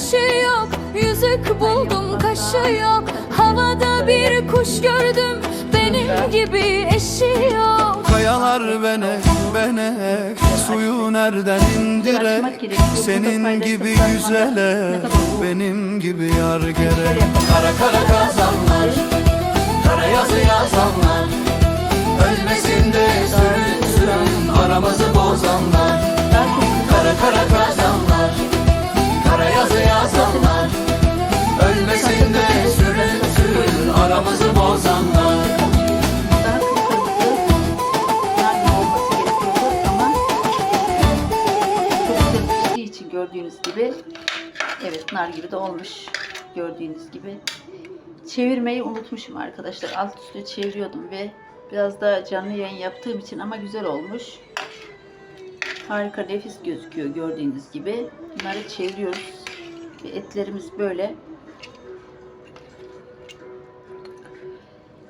başı yok Yüzük buldum kaşı yok. Havada bir kuş gördüm Benim gibi eşi yok. Kayalar benek benek Suyu nereden indirek Senin gibi güzele Benim gibi yar gerek Kara kara gördüğünüz gibi evet nar gibi de olmuş gördüğünüz gibi. Çevirmeyi unutmuşum arkadaşlar. Alt üstü çeviriyordum ve biraz da canlı yayın yaptığım için ama güzel olmuş. Harika nefis gözüküyor gördüğünüz gibi. Bunları çeviriyoruz. Ve etlerimiz böyle.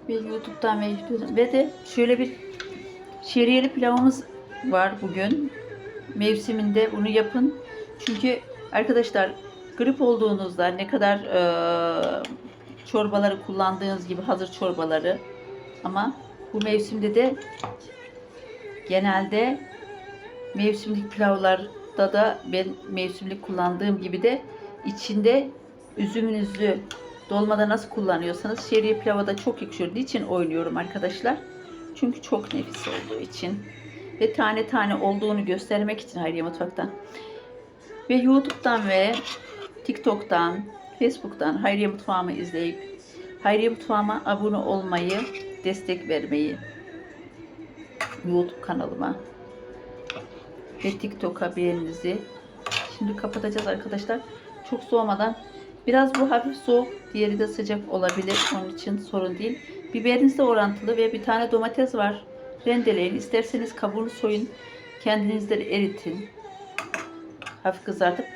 Ve YouTube'dan ve ve de şöyle bir şeriyeli pilavımız var bugün. Mevsiminde bunu yapın. Çünkü arkadaşlar grip olduğunuzda ne kadar eee, çorbaları kullandığınız gibi hazır çorbaları ama bu mevsimde de genelde mevsimlik pilavlarda da ben mevsimlik kullandığım gibi de içinde üzümünüzü dolmada nasıl kullanıyorsanız şeriye pilava da çok yakışıyor. Niçin oynuyorum arkadaşlar? Çünkü çok nefis olduğu için ve tane tane olduğunu göstermek için Hayriye Mutfak'tan ve YouTube'dan ve TikTok'tan, Facebook'tan Hayriye Mutfağımı izleyip Hayriye Mutfağıma abone olmayı, destek vermeyi YouTube kanalıma ve TikTok'a beğeninizi şimdi kapatacağız arkadaşlar. Çok soğumadan biraz bu hafif soğuk, diğeri de sıcak olabilir. Onun için sorun değil. Biberinizle orantılı ve bir tane domates var. Rendeleyin. İsterseniz kabuğunu soyun. Kendinizde eritin. Hafif kızartıp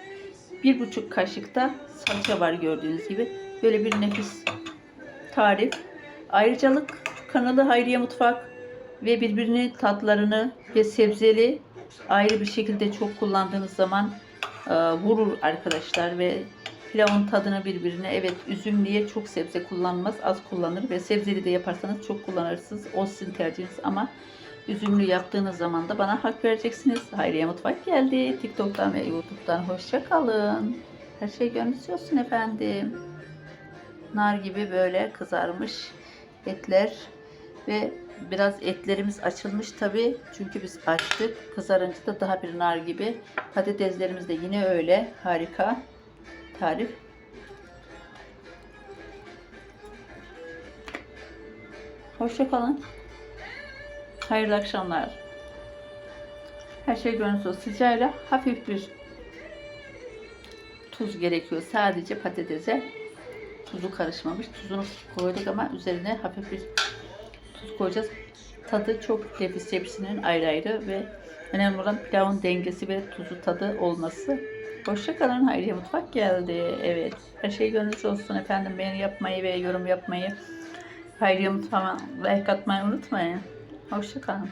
bir buçuk kaşık da salça var gördüğünüz gibi. Böyle bir nefis tarif. Ayrıcalık kanalı Hayriye Mutfak ve birbirinin tatlarını ve sebzeli ayrı bir şekilde çok kullandığınız zaman e, vurur arkadaşlar ve pilavın tadını birbirine evet üzümlüye çok sebze kullanmaz az kullanır ve sebzeli de yaparsanız çok kullanırsınız o sizin tercihiniz ama üzümlü yaptığınız zaman da bana hak vereceksiniz. Hayriye Mutfak geldi. TikTok'tan ve YouTube'dan hoşça kalın. Her şey gönlünüzce olsun efendim. Nar gibi böyle kızarmış etler ve biraz etlerimiz açılmış tabi çünkü biz açtık kızarınca da daha bir nar gibi patateslerimiz de yine öyle harika tarif hoşça kalın hayırlı akşamlar her şey gönlünüzce olsun. hafif bir tuz gerekiyor sadece patatese tuzu karışmamış tuzunu koyduk ama üzerine hafif bir tuz koyacağız. Tadı çok nefis hepsinin ayrı ayrı ve önemli olan pilavın dengesi ve tuzu tadı olması. Hoşçakalın Hayriye Mutfak geldi. Evet. Her şey gönlünüzce olsun efendim. Beğeni yapmayı ve yorum yapmayı Hayriye Mutfağıma like atmayı unutmayın. Hoşçakalın.